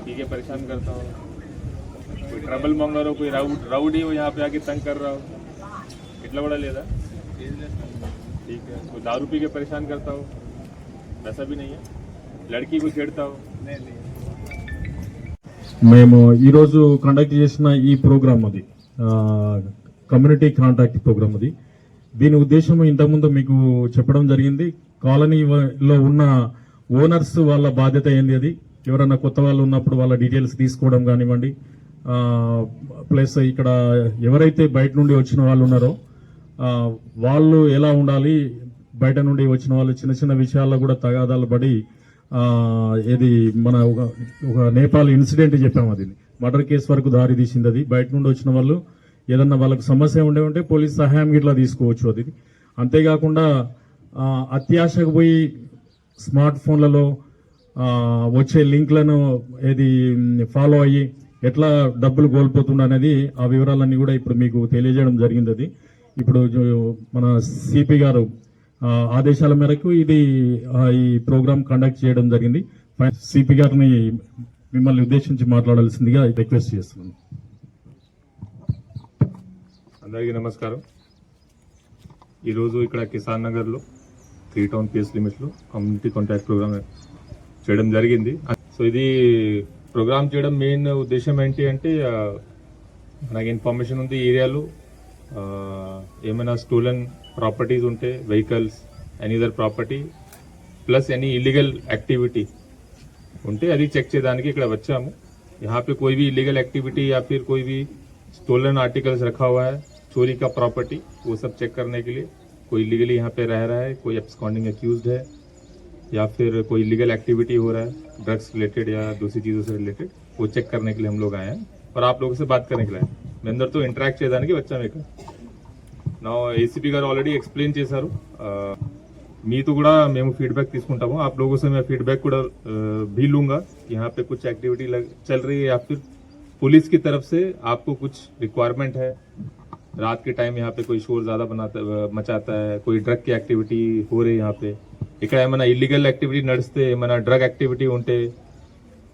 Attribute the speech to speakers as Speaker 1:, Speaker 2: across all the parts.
Speaker 1: P के परेशान करता हो कोई ट्रबल मंगर हो कोई राउड राउडी हो यहाँ पे आके तंग कर रहा हो इतना बड़ा लेदा ठीक है कोई दारू पी के परेशान करता हो वैसा भी नहीं है लड़की को छेड़ता हो
Speaker 2: మేము ఈరోజు కండక్ట్ చేసిన ఈ ప్రోగ్రామ్ అది ఆ, కమ్యూనిటీ కాంటాక్ట్ ప్రోగ్రామ్ అది దీని ఉద్దేశం ఇంతకుముందు మీకు చెప్పడం జరిగింది కాలనీలో ఉన్న ఓనర్స్ వాళ్ళ బాధ్యత ఏంది అది ఎవరైనా కొత్త వాళ్ళు ఉన్నప్పుడు వాళ్ళ డీటెయిల్స్ తీసుకోవడం కానివ్వండి ప్లస్ ఇక్కడ ఎవరైతే బయట నుండి వచ్చిన వాళ్ళు ఉన్నారో వాళ్ళు ఎలా ఉండాలి బయట నుండి వచ్చిన వాళ్ళు చిన్న చిన్న విషయాల్లో కూడా తగాదాలు పడి ఇది మన ఒక ఒక నేపాల్ ఇన్సిడెంట్ చెప్పాము అది. మర్డర్ కేసు వరకు దారి తీసింది అది. బయట నుండి వచ్చిన వాళ్ళు ఏదన్నా వాళ్ళకు సమస్య ఉండే ఉంటే పోలీస్ సహాయం ఇట్లా తీసుకోవచ్చు అది. అంతేకాకుండా అత్యాశకు పోయి స్మార్ట్ ఫోన్లలో వచ్చే లింక్లను ఏది ఫాలో అయ్యి ఎట్లా డబ్బులు కోల్పోతుండ అనేది ఆ వివరాలన్నీ కూడా ఇప్పుడు మీకు తెలియజేయడం జరిగింది అది. ఇప్పుడు మన సిపి గారు ఆదేశాల మేరకు ఇది ఈ ప్రోగ్రామ్ కండక్ట్ చేయడం జరిగింది. సిపి గారిని మిమ్మల్ని ఉద్దేశించి మాట్లాడాల్సిందిగా రిక్వెస్ట్ చేస్తున్నాను.
Speaker 1: అందరికీ నమస్కారం. ఈరోజు ఇక్కడ కిసాన్ నగర్లో త్రీ టౌన్ పిఎస్ లిమిట్లో కమ్యూనిటీ కాంటాక్ట్ ప్రోగ్రామ్ చేయడం జరిగింది సో ఇది ప్రోగ్రామ్ చేయడం మెయిన్ ఉద్దేశం ఏంటి అంటే ఆ, మనకి ఇన్ఫర్మేషన్ ఉంది ఈ ఏరియాలో ఆ, ఏమైనా స్టోలన్ ప్రాపర్టీస్ ఉంటే vehicles any other property plus any illegal activity ఉంటే అది చెక్ చేయడానికి ఇక్కడ వచ్చాము यहाँ पे कोई भी इलीगल एक्टिविटी या फिर कोई भी स्टोलन आर्टिकल्स रखा हुआ है चोरी का प्रॉपर्टी वो सब चेक करने के लिए कोई इलीगली यहाँ पे रह रहा है कोई एब्सकॉन्डिंग अक्यूज है या फिर कोई इलीगल एक्टिविटी हो रहा है ड्रग्स रिलेटेड या दूसरी चीज़ों से रिलेटेड वो चेक करने के लिए हम लोग आए हैं और आप लोगों से बात करने के लिए आए हैं. మీ అందరితో ఇంటరాక్ట్ చేయడానికి వచ్చాము ఇక్కడ నా ఏసీపీ గారు ఆల్రెడీ ఎక్స్ప్లెయిన్ చేశారు ఆ, మీతో కూడా మేము फीडबैक తీసుకుంటాము आप लोगों से मैं फीडबैक కూడా अ, भी लूंगा यहाँ पे कुछ एक्टिविटी लग, चल रही है या फिर पुलिस की तरफ से आपको कुछ रिक्वायरमेंट है रात के टाइम यहाँ पे कोई शोर ज्यादा बनाता मचाता है कोई ड्रग की एक्टिविटी हो रही है यहाँ पे ఇక్కడ ఏమైనా ఇల్లీగల్ యాక్టివిటీ నడిస్తే ఏమైనా డ్రగ్ యాక్టివిటీ ఉంటే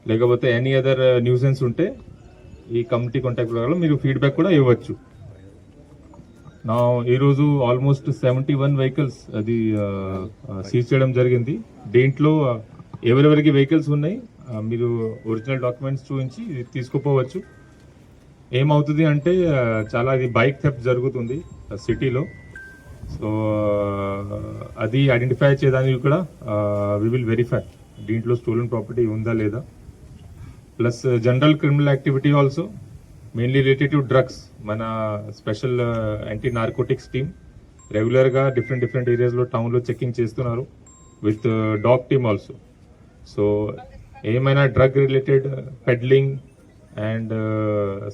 Speaker 1: లేకపోతే ఎనీ అదర్ న్యూసెన్స్ ఉంటే ఈ కమిటీ కాంటాక్ట్లో మీరు ఫీడ్బ్యాక్ కూడా ఇవ్వచ్చు. నా ఈరోజు ఆల్మోస్ట్ సెవెంటీ వన్ వెహికల్స్ అది uh, uh, సీజ్ చేయడం జరిగింది. దీంట్లో uh, ఎవరెవరికి వెహికల్స్ ఉన్నాయి మీరు ఒరిజినల్ డాక్యుమెంట్స్ చూపించి తీసుకుపోవచ్చు. ఏమవుతుంది అంటే చాలా ఇది బైక్ థెప్ జరుగుతుంది సిటీలో సో అది ఐడెంటిఫై చేయడానికి కూడా వి విల్ వెరిఫై దీంట్లో స్టోలన్ ప్రాపర్టీ ఉందా లేదా? Plus general criminal activity also mainly related to drugs మన స్పెషల్ యాంటీ నార్కోటిక్స్ టీమ్ రెగ్యులర్గా డిఫరెంట్ డిఫరెంట్ ఏరియాస్లో టౌన్లో చెకింగ్ చేస్తున్నారు with dog team also so ఏమైనా drug related peddling and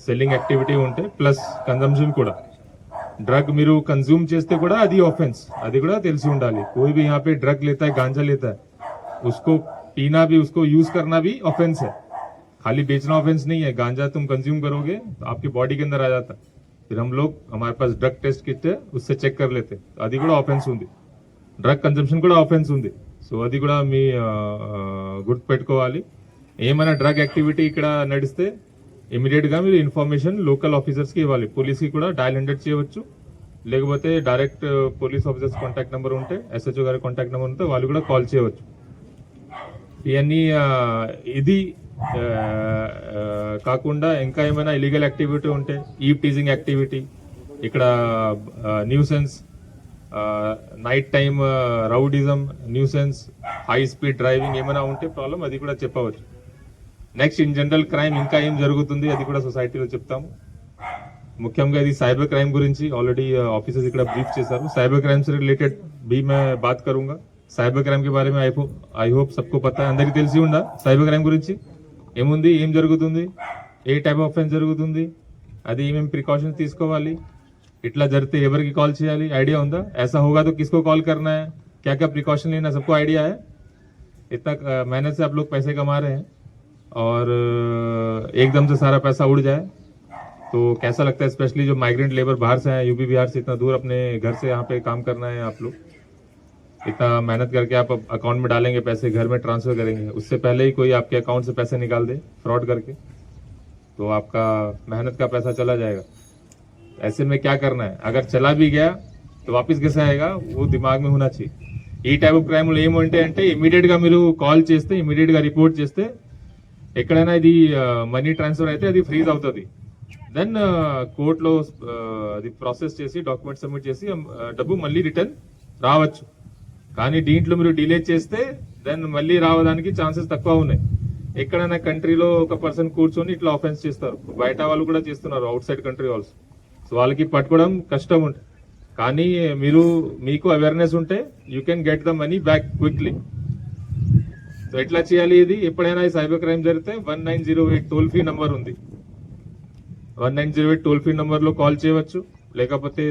Speaker 1: selling activity ఉంటే ప్లస్ కన్జంప్షన్ కూడా. ड्रग మీరు कंज्यूम చేస్తే కూడా అది ऑफेंस అది కూడా తెలిసి ఉండాలి कोई भी यहाँ पे ड्रग लेता है गांजा लेता है उसको पीना भी उसको यूज करना भी ऑफेंस है खाली बेचना ऑफेंस नहीं है गांजा तुम कंज्यूम करोगे तो आपकी बॉडी के अंदर आ जाता है फिर हम लोग हमारे पास ड्रग टेस्ट किट है उससे చెక్ कर लेते हैं। అది కూడా ఆఫెన్స్ ఉంది డ్రగ్ కన్జంప్షన్ కూడా ఆఫెన్స్ ఉంది సో అది కూడా మీ ఆ, ఆ, గుర్తుపెట్టుకోవాలి ఏమైనా డ్రగ్ యాక్టివిటీ ఇక్కడ నడిస్తే ఇమీడియట్గా మీరు ఇన్ఫర్మేషన్ లోకల్ ఆఫీసర్స్కి ఇవ్వాలి. పోలీస్కి కూడా డయల్ హండ్రెడ్ చేయవచ్చు. లేకపోతే direct uh, police officers contact number ఉంటే ఎస్హెచ్ఓ గారి కాంటాక్ట్ నెంబర్ ఉంటే వాళ్ళు కూడా కాల్ చేయవచ్చు. ఇవన్నీ uh, ఇది uh, కాకుండా ఇంకా ఏమైనా ఇలీగల్ యాక్టివిటీ ఉంటే ఈ టీజింగ్ యాక్టివిటీ ఇక్కడ nuisance night time rowdyism nuisance high speed driving ఏమైనా ఉంటే ప్రాబ్లం అది కూడా చెప్పవచ్చు. नैक्स्ट इन जनरल क्रैम इंका अभी सोसईटी मुख्य सैबर क्रैम गुरी आलरेडी आफीसर्स इक ब्रीफ सैबर क्रैम से रिटेड भी मैं बात करूँगा सैबर क्रैम के बारे में ई हॉप सबको पता है. अंदर तेज़ी उड़ा सैबर क्रैम गुरी एम एम जो ये टाइप आफ अफेन्स जो अभी एम प्रिकॉशन इला जरते एवर की काल चेयर ऐडिया उदा ऐसा होगा तो किसको कॉल करना है? क्या क्या प्रिकॉशन लेना सबको आइडिया है? इतना मेहनत से आप लोग पैसे कमा रहे हैं। और अ, एकदम से सारा पैसा उड़ जाए तो कैसा लगता है स्पेशली जो माइग्रेंट लेबर बाहर से हैं यूपी बिहार से इतना दूर अपने घर से यहाँ पे काम करना है आप लोग इतना मेहनत करके आप अकाउंट में डालेंगे पैसे घर में ट्रांसफर करेंगे उससे पहले ही कोई आपके अकाउंट से पैसे निकाल दे फ्रॉड करके तो आपका मेहनत का पैसा चला जाएगा ऐसे में क्या करना है अगर चला भी गया तो वापस कैसे आएगा वो दिमाग में होना चाहिए ఈ టైప్ ఆఫ్ క్రైమ్లు ఏమంటే అంటే ఇమీడియట్ గా మీరు కాల్ చేస్తే ఇమీడియట్ గా రిపోర్ట్ చేస్తే ఎక్కడైనా ఇది మనీ ట్రాన్స్ఫర్ అయితే అది ఫ్రీజ్ అవుతుంది. దెన్ కోర్టులో అది ప్రాసెస్ చేసి డాక్యుమెంట్ సబ్మిట్ చేసి డబ్బు మళ్ళీ రిటర్న్ రావచ్చు. కానీ దీంట్లో మీరు డిలే చేస్తే దెన్ మళ్ళీ రావడానికి ఛాన్సెస్ తక్కువ ఉన్నాయి. ఎక్కడైనా కంట్రీలో ఒక పర్సన్ కూర్చొని ఇట్లా ఆఫెన్స్ చేస్తారు. బయట వాళ్ళు కూడా చేస్తున్నారు outside country also so వాళ్ళకి పట్టుకోవడం కష్టం ఉంటుంది కానీ మీరు మీకు అవేర్నెస్ ఉంటే you can get the money back quickly so ఎట్లా చేయాలి ఇది? ఎప్పుడైనా ఈ సైబర్ క్రైమ్ జరిగితే one nine zero eight toll free number ఉంది. One nine zero eight toll free నంబర్లో కాల్ చేయవచ్చు. లేకపోతే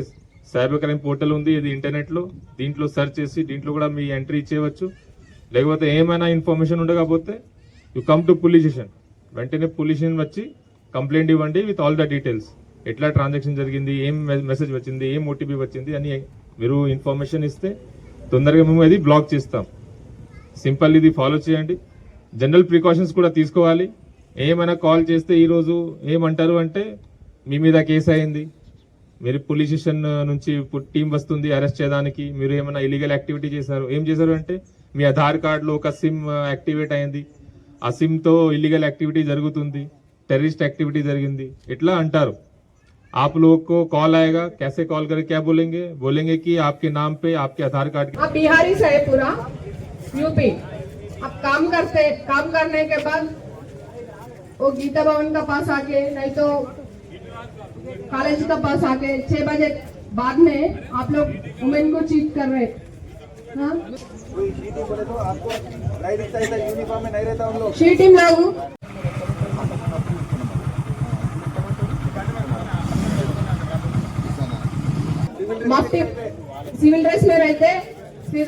Speaker 1: సైబర్ క్రైమ్ పోర్టల్ ఉంది ఇది ఇంటర్నెట్లో. దీంట్లో సెర్చ్ చేసి దీంట్లో కూడా మీ ఎంట్రీ ఇచ్చేయవచ్చు. లేకపోతే ఏమైనా ఇన్ఫర్మేషన్ ఉండకపోతే you come to police station. వెంటనే పోలీస్ స్టేషన్ వచ్చి కంప్లైంట్ ఇవ్వండి విత్ ఆల్ ద డీటెయిల్స్. ఎట్లా ట్రాన్సాక్షన్ జరిగింది ఏం మెసేజ్ వచ్చింది ఏం ఓటీపీ వచ్చింది అని మీరు ఇన్ఫర్మేషన్ ఇస్తే తొందరగా మేము అది బ్లాక్ చేస్తాం. సింపుల్ ఇది ఫాలో చేయండి జనరల్ ప్రికాషన్స్ కూడా తీసుకోవాలి ఏమైనా కాల్ చేస్తే ఈ రోజు ఏమంటారు అంటే మీ మీద కేసు అయింది మీరు పోలీస్ స్టేషన్ నుంచి టీం వస్తుంది అరెస్ట్ చేయడానికి మీరు ఏమైనా ఇలీగల్ యాక్టివిటీ చేశారు ఏం చేశారు అంటే మీ ఆధార్ కార్డులో ఒక సిమ్ యాక్టివేట్ అయింది ఆ సిమ్ తో ఇల్లీగల్ యాక్టివిటీ జరుగుతుంది టెర్రరిస్ట్ యాక్టివిటీ జరిగింది ఇట్లా అంటారు आप लोग को कॉल आएगा कैसे कॉल करके क्या बोलेंगे बोलेंगे कि आपके नाम पे आपके आधार कार्ड
Speaker 3: आप बिहारी से है पूरा यूपी। अब काम करते, काम करने के बाद वो गीता भवन का पास आके, नहीं तो कॉलेज का पास आके छह बजे बाद में आप लोग वुमेन को चीट कर रहे। हाँ? सिविल ड्रेस में रहते, फिर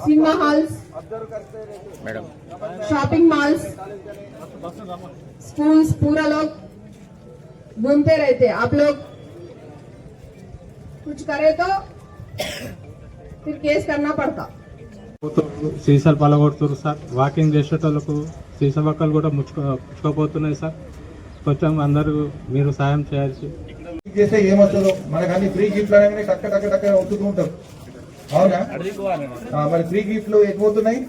Speaker 3: cinema halls
Speaker 4: ऑब्जर्व करते रहते
Speaker 3: शॉपिंग मॉल्स स्कूल्स पूरा लोग घूमते रहते आप लोग कुछ करे तो फिर केस करना पड़ता
Speaker 5: పోతూ- సీసాలు పలగొడుతున్నారు సార్ వాకింగ్ చేసేటోళ్ళకు సీసా పక్కలు కూడా ముచ్చుకో ముచ్చుకోపోతున్నాయి సార్ కొంచెం అందరూ మీరు సాయం చేయాల్సి
Speaker 4: చేస్తే ఏమొస్తుందో మనకు అన్ని ఫ్రీ గిఫ్ట్లు అనగానే టక్క టక్క టక్క ఒత్తుతూ ఉంటాం అవునా? మరి ఫ్రీ గిఫ్ట్లు ఎక్కువ అవుతున్నాయి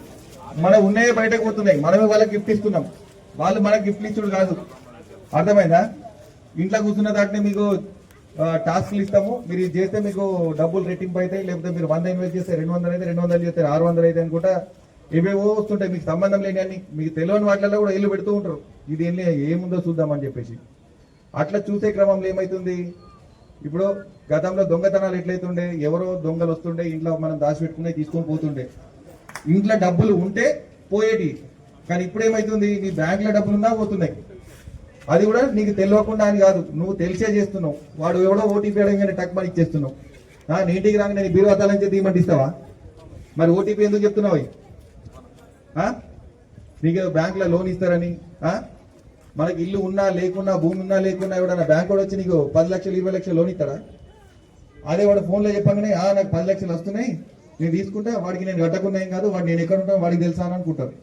Speaker 4: మన ఉన్నాయే బయటకు పోతున్నాయి మనమే వాళ్ళకి గిఫ్ట్ ఇస్తున్నాం. వాళ్ళు మనకి గిఫ్ట్లు ఇచ్చుడు కాదు. అర్థమైందా? ఇంట్లో కూర్చున్న దాటిని మీకు టాస్క్లు ఇస్తాము. మీరు ఇది చేస్తే మీకు డబ్బులు రెట్టింపు అవుతాయి. లేకపోతే మీరు వంద ఇన్వెస్ట్ చేస్తే రెండు వందలు అయితే రెండు వందలు చేస్తే ఆరు వందలు అయితే అనుకుంటా ఇవేవో వస్తుంటాయి. మీకు సంబంధం లేని అన్ని. మీకు తెలియని వాటిలలో కూడా ఇల్లు పెడుతూ ఉంటారు. ఇది ఏముందో చూద్దామని చెప్పేసి. అట్లా చూసే క్రమంలో ఏమైతుంది? ఇప్పుడు గతంలో దొంగతనాలు ఎట్లయితుండే? ఎవరో దొంగలు వస్తుండే ఇంట్లో మనం దాచిపెట్టుకునే తీసుకొని పోతుండే. ఇంట్లో డబ్బులు ఉంటే పోయేటి. కానీ ఇప్పుడు ఏమైతుంది నీ బ్యాంకులో డబ్బులున్నా పోతున్నాయి. అది కూడా నీకు తెలియకుండా అని కాదు. నువ్వు తెలిసే చేస్తున్నావు. వాడు ఎవడో ఓటీపీ అడగానే టక్ మని ఇచ్చేస్తున్నావు. ఆ, నీ ఇంటికి రాగానే నేను బీరు అద్దాలని చెప్పి ఇస్తావా? మరి ఓటీపీ ఎందుకు చెప్తున్నావు? అవి? ఆ నీకు లోన్ ఇస్తారని? మనకి ఇల్లు ఉన్నా లేకున్నా భూమి ఉన్నా లేకున్నా ఎవడన్నా బ్యాంక్ కూడా వచ్చి నీకు పది లక్షలు ఇరవై లక్షలు లోన్ ఇస్తాడా? అదే వాడు ఫోన్లో చెప్పగానే ఆ నాకు పది లక్షలు వస్తున్నాయి నేను తీసుకుంటా వాడికి నేను కట్టకుండా ఏం కాదు వాడు నేను ఎక్కడ ఉంటాను వాడికి తెలుసా అని అనుకుంటారు.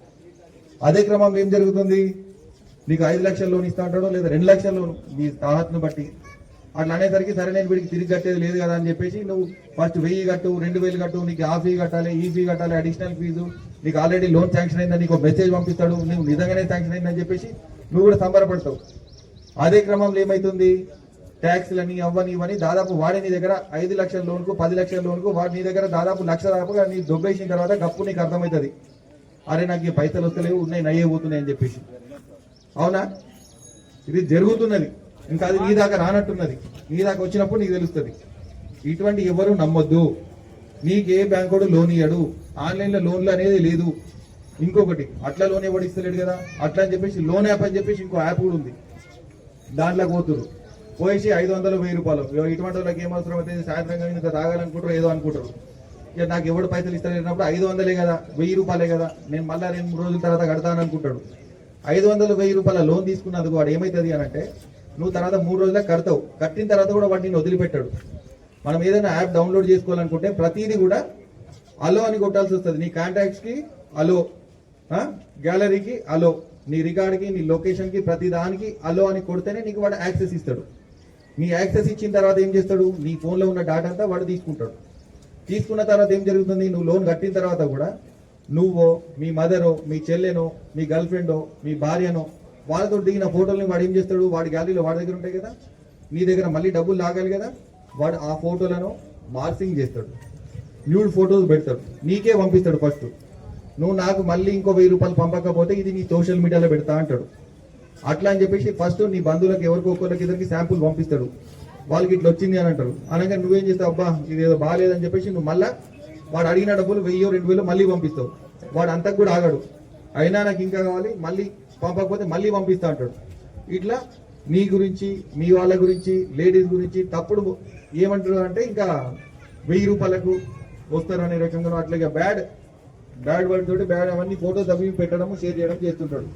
Speaker 4: అదే క్రమంలో ఏం జరుగుతుంది? నీకు ఐదు లక్షల లోన్ ఇస్తా అంటాడో లేదా రెండు లక్షల లోన్? నీ తాహత్ను బట్టి. అట్లా అనేసరికి సరే నేను వీడికి తిరిగి కట్టేది లేదు కదా అని చెప్పేసి నువ్వు ఫస్ట్ వెయ్యి కట్టు రెండు వేలు కట్టు నీకు ఆ ఫీ కట్టాలి ఈ ఫీ కట్టాలి అడిషనల్ ఫీజు నీకు ఆల్రెడీ లోన్ శాంక్షన్ అయిందని నీకు మెసేజ్ పంపిస్తాడు నువ్వు నిజంగానే శాంక్షన్ అయిందని చెప్పేసి నువ్వు కూడా సంబరపడతావు. అదే క్రమంలో ఏమైతుంది? ట్యాక్స్లని అవ్వని ఇవని దాదాపు వాడి నీ దగ్గర ఐదు లక్షల లోన్కు పది లక్షల లోన్కు వాడి నీ దగ్గర దాదాపు లక్ష దాదాపుగా నీ దొబ్బేసిన తర్వాత గప్పు నీకు అర్థమవుతుంది. అరే నాకు ఈ పైసలు వస్తలేవు ఉన్నాయి నయ్యే పోతున్నాయి అని చెప్పేసి. అవునా? ఇది జరుగుతున్నది. ఇంకా అది నీ దాకా రానట్టున్నది. నీ దాకా వచ్చినప్పుడు నీకు తెలుస్తుంది. ఇటువంటి ఎవరు నమ్మొద్దు. నీకు ఏ బ్యాంకుడు లోన్ ఇయ్యడు. ఆన్లైన్లో లోన్లు అనేది లేదు. ఇంకొకటి అట్లా లోన్ ఎవడు ఇస్తలేడు కదా? అట్లా అని చెప్పేసి లోన్ యాప్ అని చెప్పేసి ఇంకో యాప్ కూడా ఉంది. దాంట్లో పోతురు పోయేసి ఐదు వందలు వెయ్యి రూపాయలు. ఇటువంటి వాళ్ళకి ఏం అవసరం అయితే సాయంత్రం కానీ ఇంత తాగాలనుకుంటారు ఏదో అనుకుంటారు. ఇక నాకు ఎవడు పైసలు ఇస్తానప్పుడు ఐదు వందలే కదా వెయ్యి రూపాయలే కదా. నేను మళ్ళీ రెండు మూడు రోజుల తర్వాత కడతాను అనుకుంటాడు. ఐదు వందలు వెయ్యి రూపాయల లోన్ తీసుకున్నందుకు వాడు ఏమవుతుంది అని అంటే నువ్వు తర్వాత మూడు రోజుల కడతావు. కట్టిన తర్వాత కూడా వాడు నేను వదిలిపెట్టాడు. మనం ఏదైనా యాప్ డౌన్లోడ్ చేసుకోవాలనుకుంటే ప్రతిదీ కూడా అలో అని కొట్టాల్సి వస్తుంది. నీ కాంటాక్ట్స్కి అలో. గ్యాలరీకి అలో. నీ రికార్డ్కి నీ లొకేషన్కి ప్రతి దానికి అలో అని కొడితేనే నీకు వాడు యాక్సెస్ ఇస్తాడు. నీ యాక్సెస్ ఇచ్చిన తర్వాత ఏం చేస్తాడు? నీ ఫోన్లో ఉన్న డేటా అంతా వాడు తీసుకుంటాడు. తీసుకున్న తర్వాత ఏం జరుగుతుంది? నువ్వు లోన్ కట్టిన తర్వాత కూడా నువ్వో మీ మదరో మీ చెల్లెనో మీ గర్ల్ ఫ్రెండో మీ భార్యనో వాళ్ళతో దిగిన ఫోటోలని వాడు ఏం చేస్తాడు? వాడి గ్యాలరీలో వాడి దగ్గర ఉంటాయి కదా? నీ దగ్గర మళ్ళీ డబ్బులు లాగాలి కదా? వాడు ఆ ఫోటోలను మార్సింగ్ చేస్తాడు. న్యూడ్ ఫోటోస్ పెడతాడు. నీకే పంపిస్తాడు ఫస్ట్. నువ్వు నాకు మళ్ళీ ఇంకో వెయ్యి రూపాయలు పంపకపోతే ఇది నీ సోషల్ మీడియాలో పెడతా అంటాడు. అట్లా అని చెప్పేసి ఫస్ట్ నీ బంధువులకు ఎవరికో ఒకరికి ఇద్దరికి శాంపుల్ పంపిస్తాడు. వాళ్ళకి ఇట్లా వచ్చింది అని అంటారు అనగా నువ్వేం చేస్తావు? అబ్బా ఇది ఏదో బాగాలేదని చెప్పేసి నువ్వు మళ్ళా వాడు అడిగిన డబ్బులు వెయ్యో రెండు వేలు మళ్ళీ పంపిస్తావు. వాడు అంతకు కూడా ఆగడు. అయినా నాకు ఇంకా కావాలి మళ్ళీ పంపకపోతే మళ్ళీ పంపిస్తా అంటాడు. ఇట్లా నీ గురించి మీ వాళ్ళ గురించి లేడీస్ గురించి తప్పుడు ఏమంటారు అంటే ఇంకా వెయ్యి రూపాయలకు వస్తారు అనే రకంగా అట్లాగే బ్యాడ్ బ్యాడ్ వర్డ్ తోటి బ్యాడ్ అవన్నీ ఫోటోస్ అవి పెట్టడం షేర్ చేయడం చేస్తుంటాడు.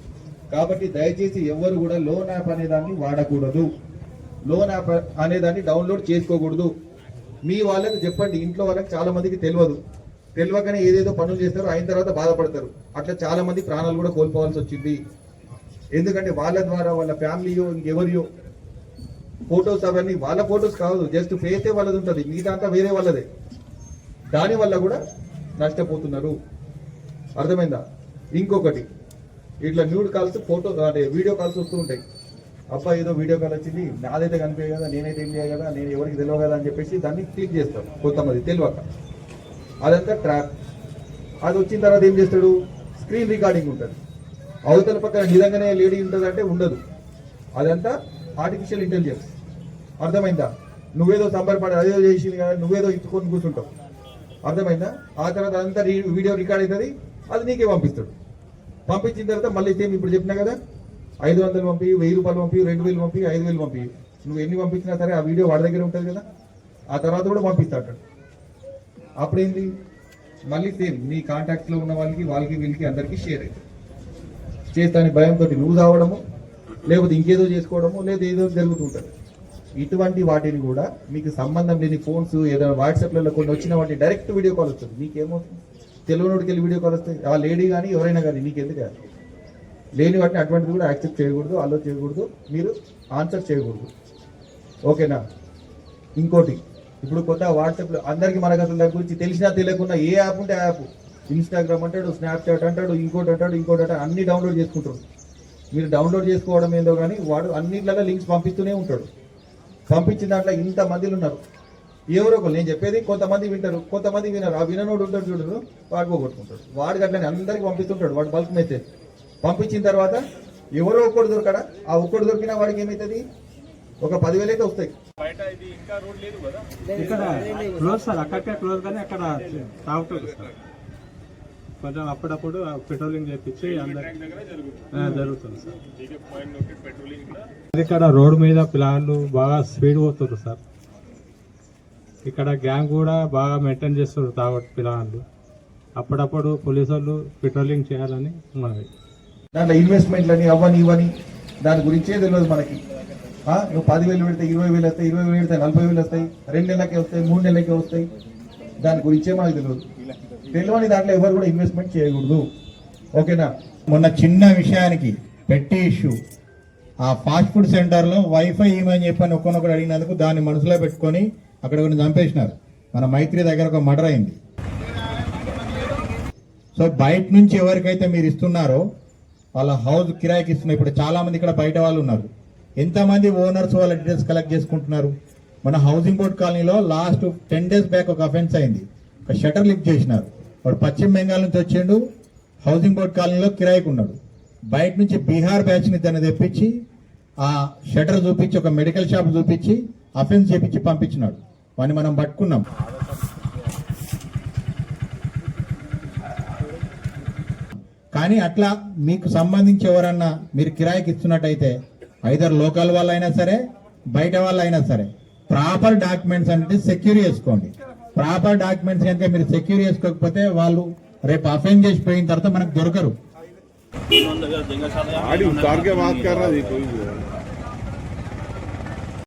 Speaker 4: కాబట్టి దయచేసి ఎవరు కూడా లోన్ యాప్ అనే దాన్ని వాడకూడదు. లోన్ యాప్ అనే దాన్ని డౌన్లోడ్ చేసుకోకూడదు. మీ వాళ్ళకి చెప్పండి ఇంట్లో వాళ్ళకి చాలా మందికి తెలియదు. తెలియకనే ఏదేదో పనులు చేస్తారు అయిన తర్వాత బాధపడతారు. అట్లా చాలా మంది ప్రాణాలు కూడా కోల్పోవాల్సి వచ్చింది. ఎందుకంటే వాళ్ళ ద్వారా వాళ్ళ ఫ్యామిలీయో ఇంకెవరియో ఫోటోస్ అవన్నీ వాళ్ళ ఫోటోస్ కాదు జస్ట్ ఫేసే వాళ్ళది ఉంటుంది. మిగతా అంతా వేరే వాళ్ళదే. దాని వల్ల కూడా నష్టపోతున్నారు. అర్థమైందా? ఇంకొకటి ఇట్లా న్యూడ్ కాల్స్ ఫోటో అంటే వీడియో కాల్స్ వస్తూ ఉంటాయి. అబ్బా ఏదో వీడియో కాల్ వచ్చింది నాదైతే కనిపించదు కదా నేనైతే ఏం చేయాలి కదా నేను ఎవరికి తెలియదు కదా అని చెప్పేసి దాన్ని క్లిక్ చేస్తాం. కొంతమంది తెలియక. అదంతా ట్రాప్ అది వచ్చిన తర్వాత ఏం చేస్తాడు? స్క్రీన్ రికార్డింగ్ ఉంటుంది. అవతల పక్కన నిజంగానే లేడీ ఉంటుంది అంటే ఉండదు. అదంతా ఆర్టిఫిషియల్ ఇంటెలిజెన్స్ అర్థమైందా? నువ్వేదో సంబరపడి అదేదో చేసింది కానీ నువ్వేదో ఇచ్చుకొని కూర్చుంటావు. అర్థమైందా? ఆ తర్వాత అదంతా రీ- వీడియో రికార్డ్ అవుతుంది. అది నీకే పంపిస్తాడు. పంపించిన తర్వాత మళ్ళీ సేమ్ ఇప్పుడు చెప్పినా కదా ఐదు వందలు పంపి వెయ్యి రూపాయలు పంపి రెండు వేలు పంపి ఐదు వేలు పంపి. నువ్వు ఎన్ని పంపించినా సరే ఆ వీడియో వాడి దగ్గర ఉంటుంది కదా. ఆ తర్వాత కూడా పంపిస్తాడు అప్పుడేంది? మళ్ళీ సేమ్ నీ కాంటాక్ట్లో ఉన్న వాళ్ళకి వాళ్ళకి వీళ్ళకి అందరికీ షేర్ అవుతుంది చేస్తాని భయంతో నువ్వు అవ్వడము లేకపోతే ఇంకేదో చేసుకోవడము లేదా ఏదో జరుగుతుంటుంది ఇటువంటి వాటిని కూడా మీకు సంబంధం లేని ఫోన్స్ ఏదైనా వాట్సాప్లలో కొన్ని వచ్చిన వాటిని డైరెక్ట్ వీడియో కాల్ వస్తుంది. నీకేమవుతుంది తెలియనోడికి వెళ్ళి వీడియో కాల్ వస్తాయి ఆ లేడీ కానీ ఎవరైనా కానీ నీకు ఎందుకు లేని వాటిని అటువంటిది కూడా యాక్సెప్ట్ చేయకూడదు అలో చేయకూడదు మీరు ఆన్సర్ చేయకూడదు. ఓకేనా? ఇంకోటి ఇప్పుడు కొత్త వాట్సాప్లో అందరికీ మనకు అసలు దాని గురించి తెలిసినా తెలియకుండా ఏ యాప్ ఉంటే ఆ యాప్? ఇన్స్టాగ్రామ్ అంటాడు స్నాప్చాట్ అంటాడు ఇంకోటి అంటాడు ఇంకోటి అంటాడు అన్ని డౌన్లోడ్ చేసుకుంటారు మీరు డౌన్లోడ్ చేసుకోవడం ఏందో కానీ వాడు అన్నిట్లలో లింక్స్ పంపిస్తూనే ఉంటాడు. పంపించిన దాంట్లో ఇంత మందిలు ఉన్నారు. ఎవరో ఒకరు నేను చెప్పేది కొంతమంది వింటారు కొంతమంది వినరు. ఆ విననోడు ఉంటాడు చూడరు వాడు పోగొట్టుకుంటాడు. వాడికి అట్లనే అందరికి పంపిస్తుంటాడు వాడు బల్క్ మెసేజ్ పంపించిన తర్వాత ఎవరో ఒక్కడు దొరకడా? ఆ ఒక్కడు దొరికిన వాడికి ఏమవుతుంది ఒక పదివేలు అయితే వస్తాయి.
Speaker 5: ఇక్కడ క్లోజ్ సార్ అక్కడికే క్లోజ్ కానీ అక్కడ తాగుతుంది సార్. కొంచెం అప్పుడప్పుడు పెట్రోలింగ్ చేపించి అందరు ఆ, జరుగుతుంది సార్. ఇక్కడ రోడ్ మీద పిల్లలు బాగా స్పీడ్ పోతున్నారు సార్. ఇక్కడ గ్యాంగ్ కూడా బాగా మెయింటైన్ చేస్తారు తాగొట్టు పిల్లలు అప్పుడప్పుడు పోలీసు వాళ్ళు పెట్రోలింగ్ చేయాలని మనవి
Speaker 4: దాంట్లో ఇన్వెస్ట్మెంట్లని అవ్వని ఇవ్వని దాని గురించే తెలియదు మనకి. ఆ, నువ్వు పదివేలు పెడితే ఇరవై వేలు వస్తాయి ఇరవై వేలు పెడితే నలభై వేలు వస్తాయి రెండు నెలలకే వస్తాయి మూడు నెలలకే వస్తాయి. దాని గురించే మనకు తెలియదు. తెలియని దాంట్లో ఎవరు కూడా ఇన్వెస్ట్మెంట్ చేయకూడదు. ఓకేనా?
Speaker 6: మొన్న చిన్న విషయానికి పెట్టి ఇష్యూ. ఆ ఫాస్ట్ ఫుడ్ సెంటర్లో వైఫై ఇవ్వని చెప్పని ఒక్కొక్కరు అడిగినందుకు దాన్ని మనసులో పెట్టుకొని అక్కడ కొన్ని చంపేసినారు. మన మైత్రి దగ్గర ఒక మర్డర్ అయింది. సో బయట నుంచి ఎవరికైతే మీరు ఇస్తున్నారో వాళ్ళ హౌస్ కిరాయికి ఇస్తున్నారు ఇప్పుడు చాలామంది ఇక్కడ బయట వాళ్ళు ఉన్నారు. ఎంతమంది ఓనర్స్ వాళ్ళ డీటెయిల్స్ కలెక్ట్ చేసుకుంటున్నారు? మన హౌసింగ్ బోర్డ్ కాలనీలో లాస్ట్ టెన్ డేస్ బ్యాక్ ఒక అఫెన్స్ అయింది. ఒక షటర్ లిఫ్ట్ చేసినారు. వాడు పశ్చిమ బెంగాల్ నుంచి వచ్చిండు హౌసింగ్ బోర్డ్ కాలనీలో కిరాయికి ఉన్నాడు. బయట నుంచి బీహార్ బ్యాచ్ని దాన్ని తను తెప్పించి ఆ షటర్ చూపించి ఒక మెడికల్ షాప్ చూపించి అఫెన్స్ చేపించి పంపించినాడు. వాడిని మనం పట్టుకున్నాం. కానీ అట్లా మీకు సంబంధించి ఎవరన్నా మీరు కిరాయికి ఇస్తున్నట్టయితే ఐదర్ లోకల్ వాళ్ళైనా సరే బయట వాళ్ళు అయినా సరే ప్రాపర్ డాక్యుమెంట్స్ అంటే సెక్యూర్ చేసుకోండి. ప్రాపర్ డాక్యుమెంట్స్ కనుక మీరు సెక్యూర్ చేసుకోకపోతే వాళ్ళు రేపు అఫెండ్ చేసి పోయిన తర్వాత మనకు దొరకరు.